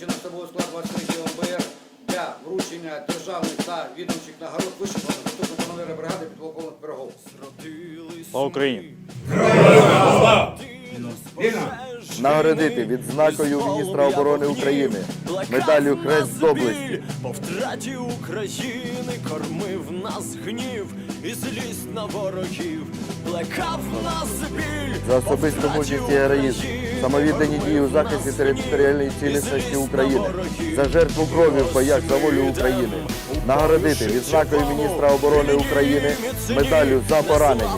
23 ОБР для вручення державних та відомчих нагород вишиканих заступника командира бригади підполковник Пирогов. Слава Україні! Нагородити відзнакою міністра оборони України, медаллю Хрест з доблесті, По втраті України кормив нас гнів і злість на ворогів, плекав нас біль за особисту мужність і героїзм, самовіддані дії у захисті територіальної цілісності України, за жертву крові в боях за волю України, нагородити відзнакою міністра оборони України, медаллю за поранення.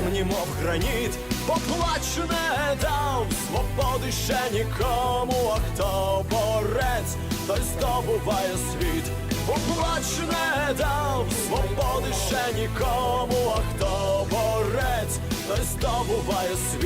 Поплач не дав свободи ще нікому, а хто борець, той здобуває світ. Поплач не дав свободи ще нікому, а хто борець, той здобуває світ.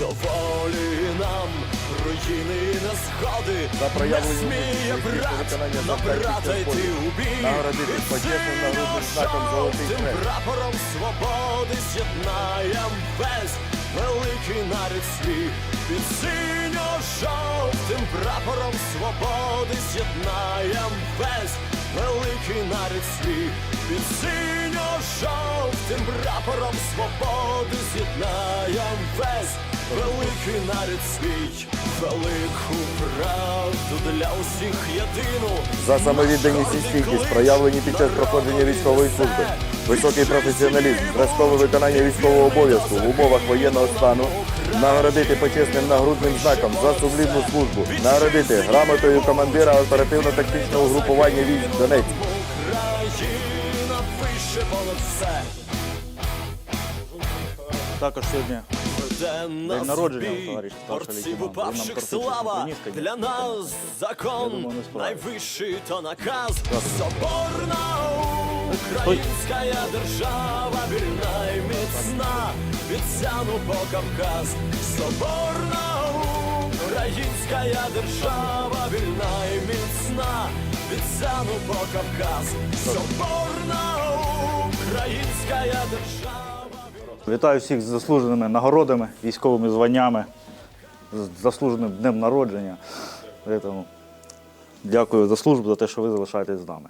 доволі нам руїни і незгоди, За не сміє брат виконання на завдань брата під час йти у бій, Нагородити почесним нагрудним знаком «Золотий хрест». прапором свободи з'єднаєм весь великий нарід свій. Під синьо-жовтим прапором свободи з'єднаєм весь великий нарід свій. Під синьо-жовтим прапором свободи з'єднаєм весь великий нарід свій. Велику правду для усіх єдину. За самовідданість і стійкість, проявлені під час проходження військової служби, високий професіоналізм, зразкове виконання військового обов'язку в умовах воєнного стану, нагородити почесним нагрудним знаком за сумлінну службу, нагородити грамотою командира оперативно-тактичного угрупування військ Донецьк. Україна вище понад все. Також сьогодні День народження бій, у товариша старшого борців лейтенанта. Він нам упавших практично слава, українська, для ні? нас Я закон, думаю, не справиться. найвищий то наказ, соборна українська держава, вільна і міцна, від Сяну по Кавказ, соборна українська держава, вільна і міцна, від Сяну по Кавказ, соборна українська держава. Вітаю всіх з заслуженими нагородами, військовими званнями, з заслуженим днем народження. Дякую за службу, за те, що ви залишаєтесь з нами.